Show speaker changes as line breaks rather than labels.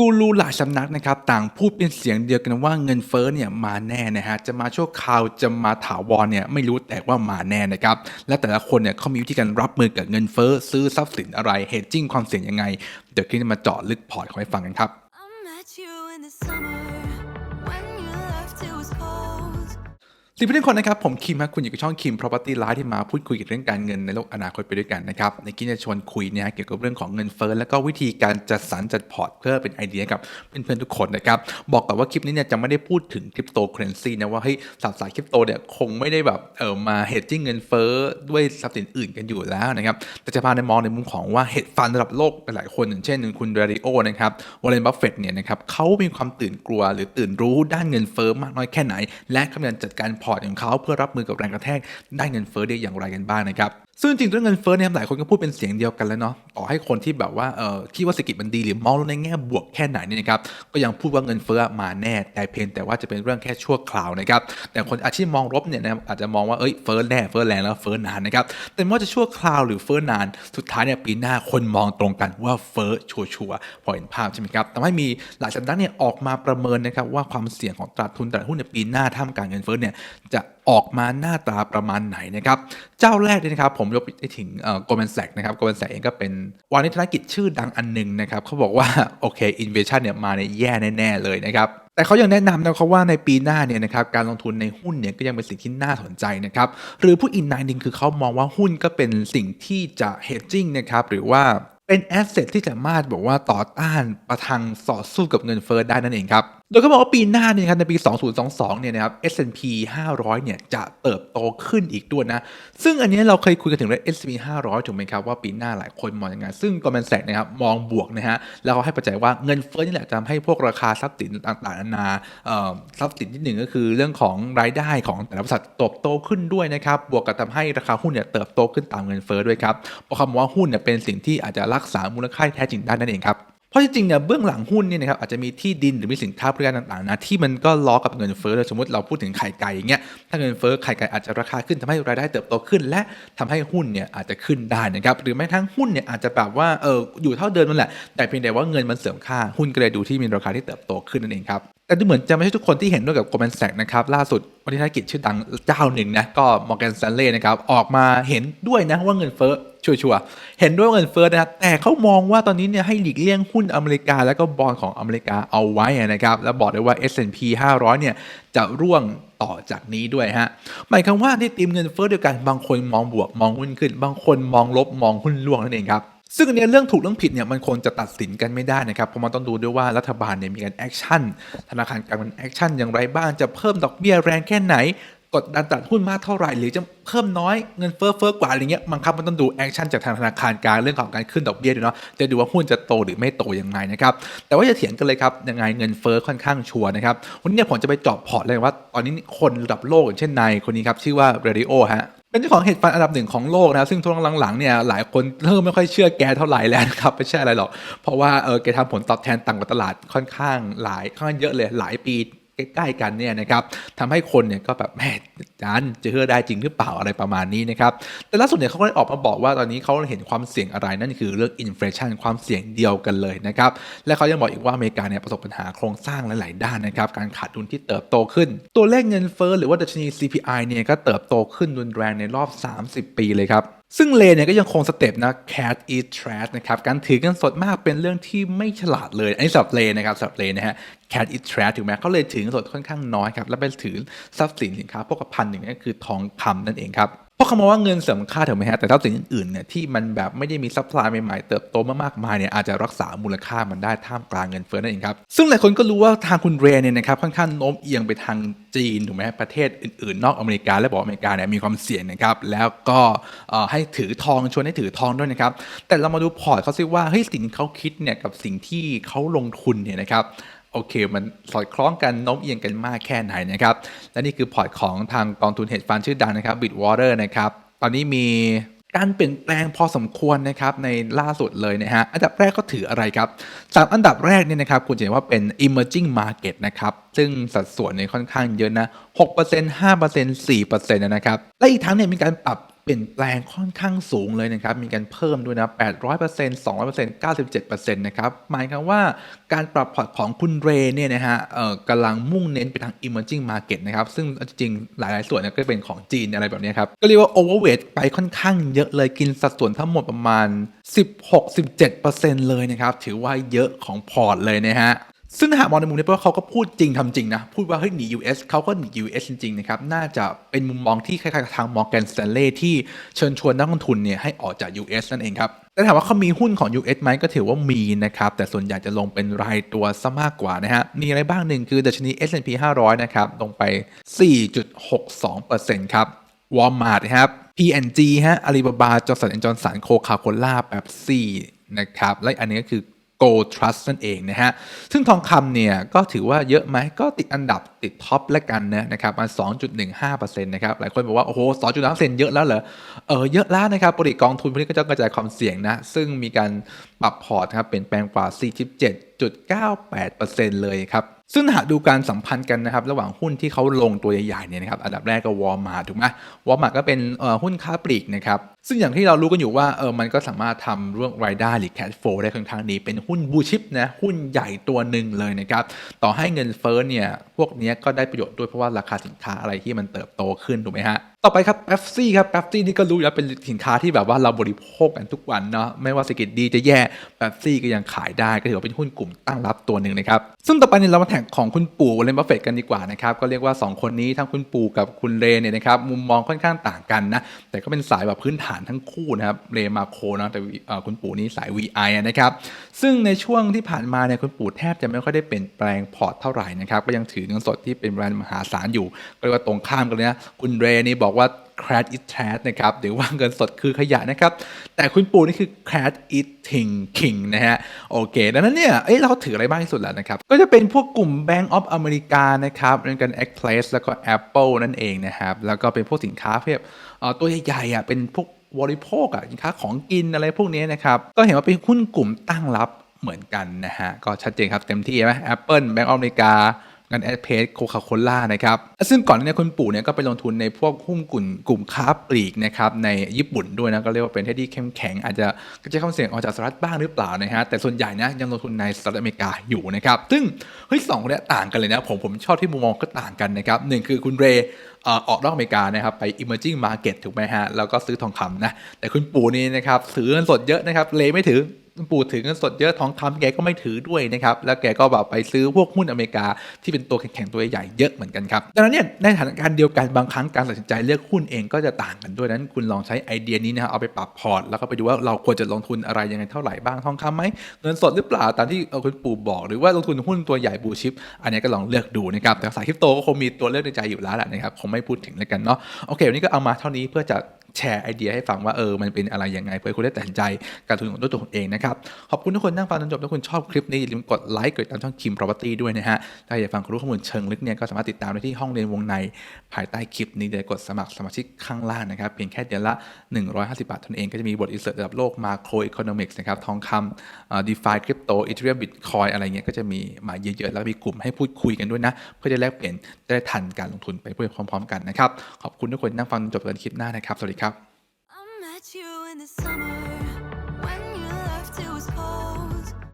กูรูหลายสำนักนะครับต่างพูดเป็นเสียงเดียวกันว่าเงินเฟ้อเนี่ยมาแน่นะฮะจะมาชั่วคราวจะมาถาวรเนี่ยไม่รู้แต่ว่ามาแน่นะครับและแต่ละคนเนี่ยเขามีวิธีการรับมือกับเงินเฟ้อซื้อทรัพย์สินอะไรเฮดจิ้งความเสี่ยงยังไง เดี๋ยวคลิปนี้มาเจาะลึกพอร์ตเขาให้ฟังกันครับ สวัสดีเพื่อนๆคนนะครับ ผมคิมครับคุณอยู่กับช่องคิม property live ที่มาพูดคุยเกี่ยวกับเรื่องการเงินในโลกอนาคตไปด้วยกันนะครับ ในคลิจะชวนคุยเนี่ยเกี่ยวกับเรื่องของเงินเฟ้อแล้วก็วิธีการจัดสรรจัดพอร์ตเพื่อเป็นไอเดียกับเพื่อนๆทุกคนนะครับบอกก่อนว่าคลิปนี้เนี่ยจะไม่ได้พูดถึงคริปโตเคอเรนซีนะว่าเฮ้ยสาวสายคริปโตเนี่ยคงไม่ได้แบบเออมาเฮดจิ้งเงินเฟ้อด้วยทรัพย์สินอื่นกันอยู่แล้วนะครับแต่จะพาในมองในมุมของว่าเฮดฟันระดับโลกหลายคนอย่างเช่นคุณเดริโอนะครับวอร์เรนบัฟเฟตเนี่ยนะครับเขามีความตื่นกลัวหรือตื่นรู้ด้านเงินเฟ้อมากน้อยแค่ไหน และกำลังจัดการพอร์ตของเขาเพื่อรับมือกับแรงกระแทกได้เงินเฟ้อได้อย่างไรกันบ้างนะครับ ซึ่งจริงเรื่องเงินเฟ้อเนี่ยหลายคนก็พูดเป็นเสียงเดียวกันแล้วเนาะต่อให้คนที่แบบว่าเออคิดว่าเศรษฐกิจมันดีหรือมองในแง่บวกแค่ไหนเนี่ยนะครับก็ยังพูดว่าเงินเฟ้อมาแน่แต่เพียงแต่ว่าจะเป็นเรื่องแค่ชั่วคราวนะครับแต่คนอาชีพมองลบเนี่ยนะอาจจะมองว่าเอ้ยเฟ้อแน่เฟ้อแรงแล้วเฟ้อนานนะครับแต่ไม่ว่าจะชั่วคราวหรือเฟ้อนานสุดท้ายเนี่ยปีหน้าคนมองตรงกันว่าเฟ้อชัวร์พอเห็นภาพใช่ไหมครับทำให้มีหลายสำนักเนี่ยออกมาประเมินนะครับว่าความเสี่ยงของตลาดทุนตลาดหุ้นในปีหน้าท่ามกลางเงินเฟ้อเนี่ยจะ ออกมาหน้าตาประมาณไหนนะครับเจ้าแรกเนี่ยนะครับผมยกไปถึงโกลแมนแซกนะครับโกลแมนแซกเองก็เป็นวานิธนกิจชื่อดังอันหนึ่งนะครับเขาบอกว่าโอเคอินเวชั่นเนี่ยมาในแย่แน่ๆเลยนะครับแต่เขายังแนะนำนะครับว่าในปีหน้าเนี่ยนะครับการลงทุนในหุ้นเนี่ยก็ยังเป็นสิ่งที่น่าสนใจนะครับหรือผู้อินนายนึงคือเขามองว่าหุ้นก็เป็นสิ่งที่จะ hedging นะครับหรือว่าเป็นแอสเซทที่สามารถบอกว่าต่อต้านประทังต่อสู้กับเงินเฟ้อได้นั่นเองครับ โดยเขาบอกว่าปีหน้าเนี่ยครับในปี 2022 เนี่ยนะครับ S&P 500 เนี่ยจะเติบโตขึ้นอีกด้วยนะ ซึ่งอันนี้เราเคยคุยกันถึงเรื่อง S&P 500 ถูกไหมครับ ว่าปีหน้าหลายคนมองยังไง ซึ่งก o ม l นแ a กนะครับมองบวกนะฮะ แล้วเขาให้ปัจจัยว่าเงินเฟ้อนี่แหละจะทำให้พวกราคาทรัพย์สินต่างๆนานาทรัพย์สินที่หนึ่งก็คือเรื่องของรายได้ของแต่ละบริษัทเติบโตขึ้นด้วยนะครับ บวกกับทำให้ราคาหุ้นเนี่ยเติบโตขึ้นตามเงินเฟ้อด้วยครับเพราะคำว่าหุ้นเนี่ยเป็นสิ่งที่อาจจะรักษามูลค่าแท้จริงได้นั่นเองครับ เพราะจริงๆเนี่ยเบื้องหลังหุ้นเนี่ยนะครับอาจจะมีที่ดินหรือมีสินค้าบริการต่างๆนะที่มันก็ล้อกับเงินเฟ้อเลยสมมติเราพูดถึงไข่ไก่อย่างเงี้ยถ้าเงินเฟ้อไข่ไก่อาจจะราคาขึ้นทำให้รายได้เติบโตขึ้น และทำให้หุ้นเนี่ยอาจจะขึ้นได้นะครับหรือแม้ทั้งหุ้นเนี่ยอาจจะแบบว่าเอออยู่เท่าเดิมนั่นแหละแต่เพียงแต่ว่าเงินมันเสริมค่าหุ้นก็เลยดูที่มีราคาที่เติบโตขึ้นนั่นเองครับแต่ดูเหมือนจะไม่ใช่ทุกคนที่เห็นด้วยกับ Goldman Sachs นะครับ ล่าสุดบริษัทกิจชื่อดังเจ้าหนึ่งนะ ก็ Morgan Stanley นะครับ ออกมาเห็นด้วยนะว่าเงินเฟ้อชัวร์ๆเห็นด้วยเงินเฟ้อนะแต่เขามองว่าตอนนี้เนี่ยให้หลีกเลี่ยงหุ้นอเมริกา แล้วก็บอลของอเมริกาเอาไว้นะครับ แล้วบอกได้ว่า S&P 500 เนี่ยจะร่วงต่อจากนี้ด้วยฮะหมายความว่าที่ตีมเงินเฟ้อเดียวกันบางคนมองบวกมองหุ้นขึ้น บางคนมองลบมองหุ้นร่วงนั่นเองครับ ซึ่งเนี้ยเรื่องถูกเรื่องผิดเนี่ยมันคงจะตัดสินกันไม่ได้นะครับเพราะมันต้องดูด้วยว่ารัฐบาลเนี่ยมีการแอคชั่นธนาคารกลางมันแอคชั่นอย่างไรบ้างจะเพิ่มดอกเบี้ยแรงแค่ไหน กดดันตลาดหุ้นมากเท่าไหร่ หรือจะเพิ่มน้อยเงินเฟ้อเฟ้อกว่าอะไรเงี้ยบังคับมันต้องดูแอคชั่นจากทางธนาคารกลางเรื่องของการขึ้นดอกเบี้ยด้วยเนาะจะดูว่าหุ้นจะโตหรือไม่โตยังไงนะครับแต่ว่าจะเถียงกันเลยครับยังไงเงินเฟ้อค่อนข้างชัวร์นะครับวันนี้ผมจะไปจาะพอร์ตเลยว่าตอนนี้คนระดับโลกอย่างเช่นนายคนนี้ครับชื่อว่าเรดิโอฮะ เป็นเจ้าของเฮดฟันอันดับหนึ่งของโลกนะครับซึ่งช่วงหลังๆเนี่ยหลายคนเริ่มไม่ค่อยเชื่อแกเท่าไหร่แล้วนะครับไม่ใช่อะไรหรอก เพราะว่าเออแกทำผลตอบแทนต่างกว่าตลาดค่อนข้างหลายค่อนข้างเยอะเลยหลายปี ใกล้ๆกันเนี่ยนะครับทำให้คนเนี่ยก็แบบแหม่จานจะเชื่อได้จริงหรือเปล่าอะไรประมาณนี้นะครับแต่ล่าสุดเนี่ยเขาก็ได้ออกมาบอกว่าตอนนี้เขาเห็นความเสี่ยงอะไรนั่นคือเรื่องอินฟลชันความเสี่ยงเดียวกันเลยนะครับและเขายังบอกอีกว่าอเมริกาเนี่ยประสบปัญหาโครงสร้างหลาย ๆ ด้านนะครับการขาดดุลที่เติบโตขึ้น ตัวเลขเงินเฟ้อหรือว่าดัชนี CPI เนี่ยก็เติบโตขึ้นรุนแรงในรอบ 30 ปีเลยครับ ซึ่งเลเนี่ยก็ยังคงสเต็ปนะ cat eat trash นะครับการถือเงินสดมากเป็นเรื่องที่ไม่ฉลาดเลย อันนี้สำหรับเลนะครับสำหรับเลนะฮะ cat eat trash ถูกไหมเขาเลยถือเงินสดค่อนข้างน้อยครับ แล้วไปถือทรัพย์สินสินค้าพวกพันหนึ่งก็คือทองคำนั่นเองครับ เพราะเขามองว่าเงินเสริมค่าถูกไหมฮะแต่ทรัพย์สินอื่นๆเนี่ยที่มันแบบไม่ได้มีซัพพลายใหม่ๆเติบโตมามากมายเนี่ยอาจจะรักษามูลค่ามันได้ท่ามกลางเงินเฟ้อนั่นเองครับซึ่งหลายคนก็รู้ว่าทางคุณเรย์เนี่ยนะครับค่อนข้างโน้มเอียงไปทางจีนถูกไหมฮะประเทศอื่นๆ นอกอเมริกาและบอกอเมริกาเนี่ยมีความเสี่ยงนะครับแล้วก็ให้ถือทองชวนให้ถือทองด้วยนะครับแต่เรามาดูพอร์ตเขาซิว่าเฮ้ยสิ่งเขาคิดเนี่ยกับสิ่งที่เขาลงทุนเนี่ยนะครับ โอเค มันสอดคล้องกันโน้มเอียงกันมากแค่ไหนนะครับ และนี่คือพอร์ตของทางกองทุนเฮดฟันชื่อดังนะครับ Bitwater นะครับ ตอนนี้มีการเปลี่ยนแปลงพอสมควรนะครับในล่าสุดเลยนะฮะ อันดับแรกก็ถืออะไรครับสามอันดับแรกเนี่ยนะครับคุณจะเห็นว่าเป็น emerging market นะครับ ซึ่งสัดส่วนเนี่ยค่อนข้างเยอะนะ 6% 5% 4%นะครับ และอีกทั้งเนี่ยมีการปรับ เปลี่ยนแปลงค่อนข้างสูงเลยนะครับ มีการเพิ่มด้วยนะ 800% 200% 97%นะครับ หมายความว่าการปรับพอร์ตของคุณเรเนี่ยนะฮะเอ่อกำลังมุ่งเน้นไปทาง emerging market นะครับ ซึ่งจริงๆหลาย ๆ ส่วนนก็เป็นของจีนอะไรแบบนี้ครับ ก็เรียกว่า overweight ไปค่อนข้างเยอะเลยกินสัดส่วนทั้งหมดประมาณ 16-17%เลยนะครับ ถือว่าเยอะของพอร์ตเลยนะฮะ ซึ่งหากมองในมุมนี้เพราะว่าเขาก็พูดจริงทำจริงนะ พูดว่าเฮ้ยหนี US เขาก็หนี US จริงๆนะครับ น่าจะเป็นมุมมองที่คล้ายๆกับทาง Morgan Stanley ที่เชิญชวนนักลงทุนเนี่ยให้ออกจาก US นั่นเองครับแต่ถามว่าเขามีหุ้นของ US ไหมก็ถือว่ามีนะครับ แต่ส่วนใหญ่จะลงเป็นรายตัวซะมากกว่านะฮะ มีอะไรบ้างหนึ่งคือดัชนี S&P 500 นะครับ ลงไป 4.62%ครับ Walmart นะครับ P&G ฮะ Alibaba Johnson Johnson Coca-Cola แบบ4นะครับ และอันนี้ก็คือ Gold Trust นั่นเองนะฮะซึ่งทองคำเนี่ยก็ถือว่าเยอะไหมก็ติดอันดับ ติดท็อปแล้วกันนะนะครับมา 2.15%นะครับหลายคนบอกว่า โอ้โห2.5%เยอะแล้วเหรอ เออเยอะแล้วนะครับปกติกองทุนพวกนี้ก็จะกระจายความเสี่ยงนะ ซึ่งมีการปรับพอร์ตครับเปลี่ยนแปลงกว่า 47.98%เลยครับซึ่งหากดูการสัมพันธ์กันนะครับระหว่างหุ้นที่เขาลงตัวใหญ่ๆเนี่ยนะครับอันดับแรกก็วอลมาถูกไหมวอลมาก็เป็นหุ้นค้าปลีกนะครับซึ่งอย่างที่เรารู้กันอยู่ว่าเออมันก็สามารถทำเรื่องรายได้หรือ cash flow ได้ค่อนข้างดีเป็นหุ้นบูชิปนะหุ้นใหญ่ตัวหนึ่งเลยนะครับต่อให้เงินเฟ้อเนี่ยพวกเนี้ก็ได้ประโยชน์ด้วยเพราะว่าราคาสินค้าอะไรที่มันเติบโตขึ้นถูกไหมฮะ ต่อไปครับเ e ปซี่ครับเ e ปซี่นี่ก็รู้อยู่แล้วเป็นสินค้าที่แบบว่าเราบริโภคกันทุกวันเนาะไม่ว่าเศรษฐกิจดีจะแย่เ e ปซี่ก็ยังขายได้ก็ถือว่าเป็นหุ้นกลุ่มตั้งรับตัวหนึ่งนะครับซึ่งต่อไปเนี่ยเรามาแข่งของคุณปู่วอลเลนบัฟเฟตกันดีกว่านะครับก็เรียกว่า 2 คนนี้ทั้งคุณปู่กับคุณเรเนี่ยนะครับมุมมองค่อนข้างต่างกันนะแต่ก็เป็นสายแบบพื้นฐานทั้งคู่นะครับเรย์มาโคนะแต่คุณปู่นี่สาย VI อะนะครับซึ่งในช่วงที่ผ่านมาเนี่ยคุณปู่แทบจะไม่ค่อยได้เปลี่ยนแปลงพอร์ตเท่าไหร่นะครับก็ยังถือเงินสดที่เป็นแบรนด์มหาศาลอยู่ก็เรียกว่าตรงข้ามกันเลยนะคุณเรนี่บอกว่า crash is trash นะครับหรือว่าเงินสดคือขยะนะครับ แต่คุณปู่นี่คือ crash is king king นะฮะ โอเค ดังนั้นเนี่ยเอ้ยเราถืออะไรบ้างที่สุดแล้วนะครับ ก็จะเป็นพวกกลุ่ม Bank of America นะครับเรื่องกัน X Place แล้วก็ Apple นั่นเองนะครับ แล้วก็เป็นพวกสินค้าเพียบตัวใหญ่ๆอะเป็นพวกบริโภคอะสินค้าของกินอะไรพวกนี้นะครับ ก็เห็นว่าเป็นหุ้นกลุ่มตั้งรับเหมือนกันนะฮะ ก็ชัดเจนครับเต็มที่ไหม Apple Bank of America กั นแอดเพจโคคาโคล่านะครับซึ่งก่อนหน้านี้คุณปู่เนี่ยก็ไปลงทุนในพวกหุ้นกลุ่มกลุ่มค้าปลีกนะครับในญี่ปุ่นด้วยนะก็เรียกว่าเป็นที่เข้มแข็งอาจจะกระจายความเสี่ยงออกจากสหรัฐบ้างหรือเปล่านะฮะแต่ส่วนใหญ่นะยังลงทุนในสหรัฐอเมริกาอยู่นะครับซึ่งเฮ้ยสองคนนี้ต่างกันเลยนะผมผมชอบที่มุมมองก็ต่างกันนะครับหนึ่งคือคุณเรย์เอ่อออกนอกอเมริกานะครับไป emerging market ถูกไหมฮะแล้วก็ซื้อทองคำนะแต่คุณปู่นี่นะครับซื้อเงินสดเยอะนะครับเลไม่ถือ ปู่ถือเงินสดเยอะทองคำแกก็ไม่ถือด้วยนะครับแล้วแกก็แบบไปซื้อพวกหุ้นอเมริกาที่เป็นตัวแข็งๆตัวใหญ่ๆเยอะเหมือนกันครับดังนั้นเนี่ยในสถานการณ์เดียวกันบางครั้งการตัดสินใจเลือกหุ้นเองก็จะต่างกันด้วยนั้น คุณลองใช้ไอเดียนี้นะครับเอาไปปรับพอร์ตแล้วก็ไปดูว่าเราควรจะลงทุนอะไรยังไงเท่าไหร่บ้างทองคำไหมเงินสดหรือเปล่าตามที่คุณปู่บอก หรือว่าลงทุนหุ้นตัวใหญ่บูชิปอันนี้ก็ลองเลือกดูนะครับแต่สายคริปโตก็คงมีตัวเลือกในใจอยู่แล้วแหละนะครับคงไม่พูดถึงแล้วกันเนาะโอเควันนี้ก็เอามาเท่านี้เพื่อจะ แชร์ไอเดียให้ฟังว่าเออมันเป็นอะไรยังไงเพื่อคุณได้ตัดสินใจการลงทุนของตัวคุณเองนะครับ ขอบคุณทุกคนนั่งฟังจนจบถ้าคุณชอบคลิปนี้อย่าลืมกดไลค์กดติดตามช่องคิม property ด้วยนะฮะถ้าอยากฟังความรู้ข้อมูลเชิงลึกเนี่ยก็สามารถติดตามได้ที่ห้องเรียนวงในภายใต้คลิปนี้เดี๋ยกดสมัครสมาชิกข้างล่างนะครับเพียงแค่เดือนละ 150 บาทเท่านั้นเองก็จะมีบทอินเสิร์ตระดับโลก macro economics นะครับทองคำเอ่อ DeFi crypto Ethereum Bitcoin อะไรเงี้ยก็จะมีมาเยอะๆ แล้วมีกลุ่มให้พูดคุยกันด้วยนะ เพื่อจะแลกเปลี่ยนได้ทันการลงทุนไปพร้อม ๆ กันนะครับขอบคุณทุกคนนั่งฟังจบกันคลิปหน้านะครับสวัสดีครับ
I met you in the summer.